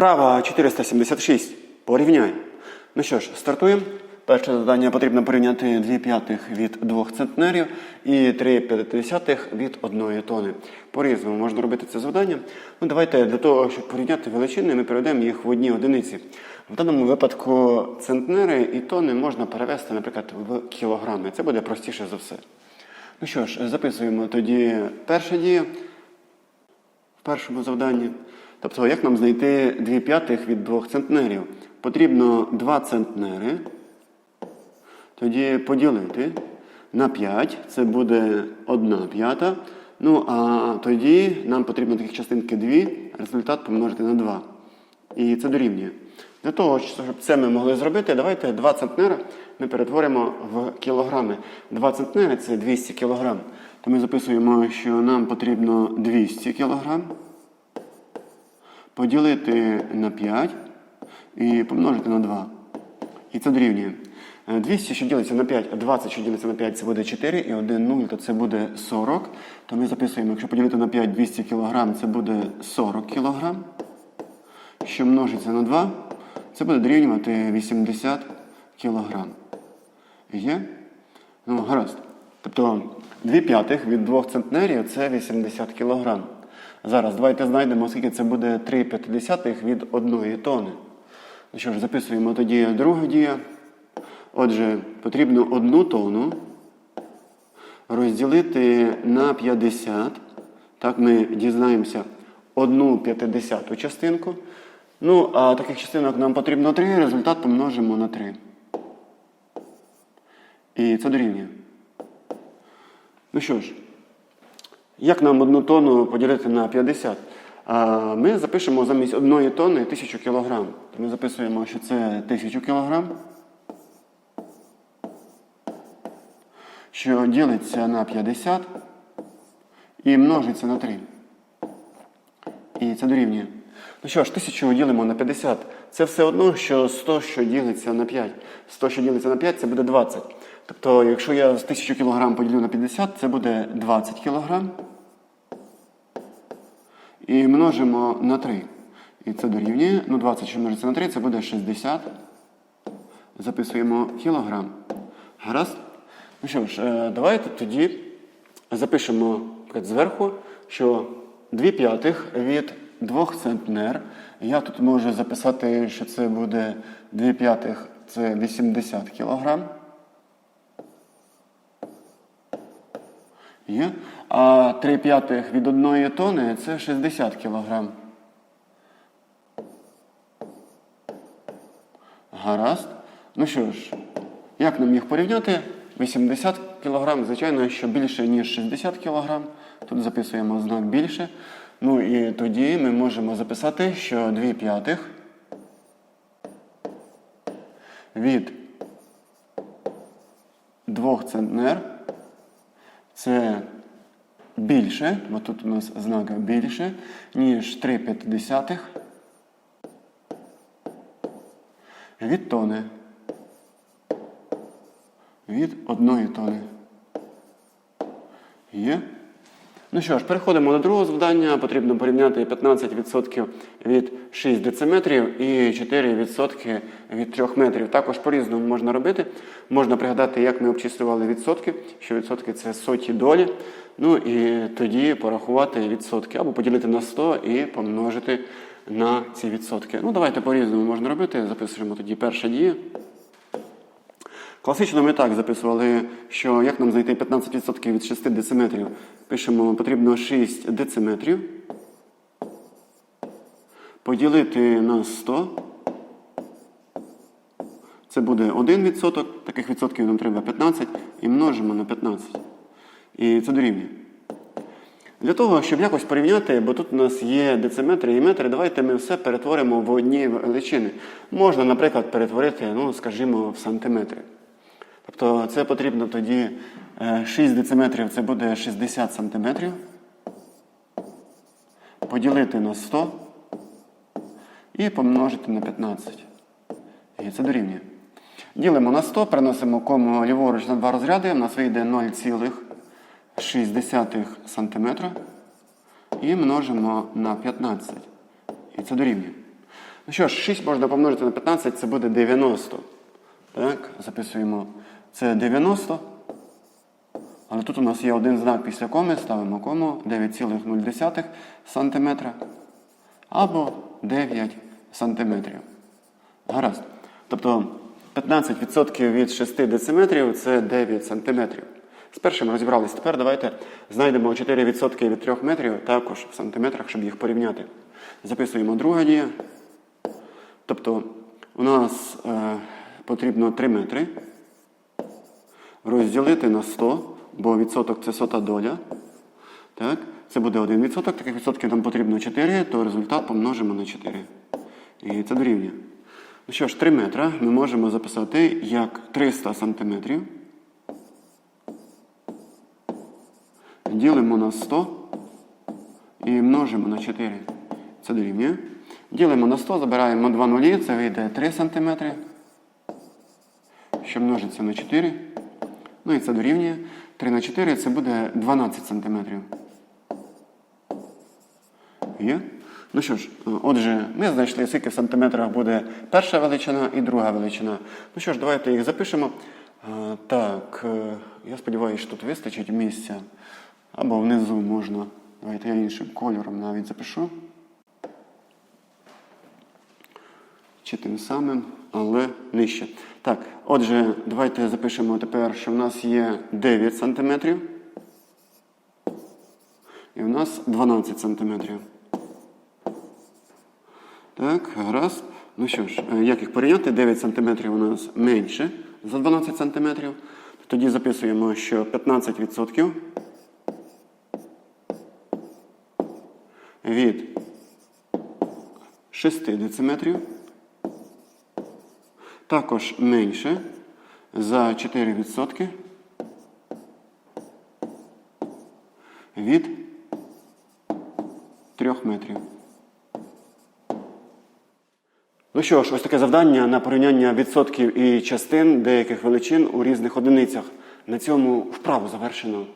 Вправа 476. Порівняй. Ну що ж, стартуємо. Перше завдання потрібно порівняти 2 п'ятих від 2 центнерів і 3 п'ятдесятих від 1 тони. По-різному можна робити це завдання. Ну, давайте для того, щоб порівняти величини, ми переведемо їх в одні одиниці. В даному випадку центнери і тони можна перевести, наприклад, в кілограми. Це буде простіше за все. Ну що ж, записуємо тоді перша дія в першому завданні. Тобто, як нам знайти 2 п'ятих від 2 центнерів? Потрібно 2 центнери. Тоді поділити на 5, це буде 1 п'ята. Ну, а тоді нам потрібно таких частинки 2, результат помножити на 2. І це дорівнює. Для того, щоб це ми могли зробити, давайте 2 центнера ми перетворимо в кілограми. 2 центнери це 200 кілограм. То ми записуємо, що нам потрібно 200 кілограм поділити на 5 і помножити на 2. І це дорівнює. Е, 200, що ділиться на 5, а 20, що ділиться на 5, це буде 4, і 1 0, то це буде 40. То ми записуємо, якщо поділити на 5 200 кг, це буде 40 кг. Що множиться на 2, це буде дорівнювати 80 кг. Є? Ну, гаразд. Тобто 2 п'ятих від 2 центнерів це 80 кг. Зараз давайте знайдемо, скільки це буде 3 п'ятдесятих від 1 тони. Ну що ж, записуємо тоді другу дію. Отже, потрібно одну тонну розділити на 50. Так, ми дізнаємося одну п'ятидесяту частинку. Ну, а таких частинок нам потрібно 3, результат помножимо на 3. І це дорівнює. Ну що ж, як нам одну тонну поділити на 50? А, Ми запишемо замість одної тонни 1000 кг. Ми записуємо, що це 1000 кг. Що ділиться на 50 і множиться на 3. І це дорівнює. Ну що ж, 1000 ділимо на 50. Це все одно, що 100, що ділиться на 5. 100, що ділиться на 5, це буде 20. Тобто, якщо я з 1000 кг поділю на 50, це буде 20 кг. І множимо на 3. І це дорівнює. Ну, 20, що множиться на 3, це буде 60. Записуємо кілограм. Гаразд? Ну що ж, е, давайте тоді запишемо зверху, що 2 п'ятих від 2 центнер. Я тут можу записати, що це буде 2 п'ятих це 80 кілограм. Є. А 3 п'ятих від 1 тони це 60 кілограм. Гаразд. Ну що ж, як нам їх порівняти? 80 кг, звичайно, що більше, ніж 60 кг. Тут записуємо знак більше. Ну і тоді ми можемо записати, що 2 п'ятих від 2 центнер це більше, бо тут у нас знака більше, ніж 3 п'ятдесятих від тони. Від одної тони. Є? Ну що ж, переходимо до другого завдання. Потрібно порівняти 15% від 6 дециметрів і 4% від 3 метрів. Також по-різному можна робити. Можна пригадати, як ми обчислювали відсотки, що відсотки це соті долі. Ну і тоді порахувати відсотки або поділити на 100 і помножити на ці відсотки. Ну, давайте по-різному можна робити. Записуємо тоді перша дія. Класично ми так записували, що як нам знайти 15% від 6 дециметрів. Пишемо, потрібно 6 дециметрів. Поділити на 100. Це буде 1 відсоток. Таких відсотків нам треба 15 і множимо на 15. І це дорівнює. Для того, щоб якось порівняти, бо тут у нас є дециметри і метри, давайте ми все перетворимо в одні величини. Можна, наприклад, перетворити, ну, скажімо, в сантиметри. Тобто це потрібно тоді е, 6 дециметрів, це буде 60 сантиметрів. Поділити на 100 і помножити на 15. І це дорівнює. Ділимо на 100, переносимо кому ліворуч на два розряди. У нас вийде 0,6 сантиметра. І множимо на 15. І це дорівнює. Ну що ж, 6 можна помножити на 15, це буде 90. Так, записуємо. Це 90. Але тут у нас є один знак після коми, ставимо кому 9,0 см або 9 см. Гаразд. Тобто 15% від 6 дециметрів це 9 см. З першим розібрались. Тепер давайте знайдемо 4% від 3 метрів також в сантиметрах, щоб їх порівняти. Записуємо друга дія. Тобто у нас е, потрібно 3 метри розділити на 100, бо відсоток це сота доля. Так? Це буде 1 відсоток, таких відсотків нам потрібно 4, то результат помножимо на 4. І це дорівнює. Ну що ж, 3 метра ми можемо записати як 300 сантиметрів. Ділимо на 100 і множимо на 4. Це дорівнює. Ділимо на 100, забираємо 2 нулі, це вийде 3 см, що множиться на 4. Ну і це дорівнює. 3 на 4 це буде 12 см. Є? Ну що ж, отже, ми знайшли, скільки в сантиметрах буде перша величина і друга величина. Ну що ж, давайте їх запишемо. Так, е, я сподіваюся, що тут вистачить місця. Або внизу можна. Давайте я іншим кольором навіть запишу. Чи тим самим, але нижче. Так, отже, давайте запишемо тепер, що в нас є 9 сантиметрів. І в нас 12 сантиметрів. Так, гаразд. Ну що ж, е, як їх порівняти? 9 см у нас менше за 12 см. Тоді записуємо, що 15% від 6 дециметрів також менше за 4% від 3 метрів. Ну що ж, ось таке завдання на порівняння відсотків і частин деяких величин у різних одиницях. На цьому вправу завершено.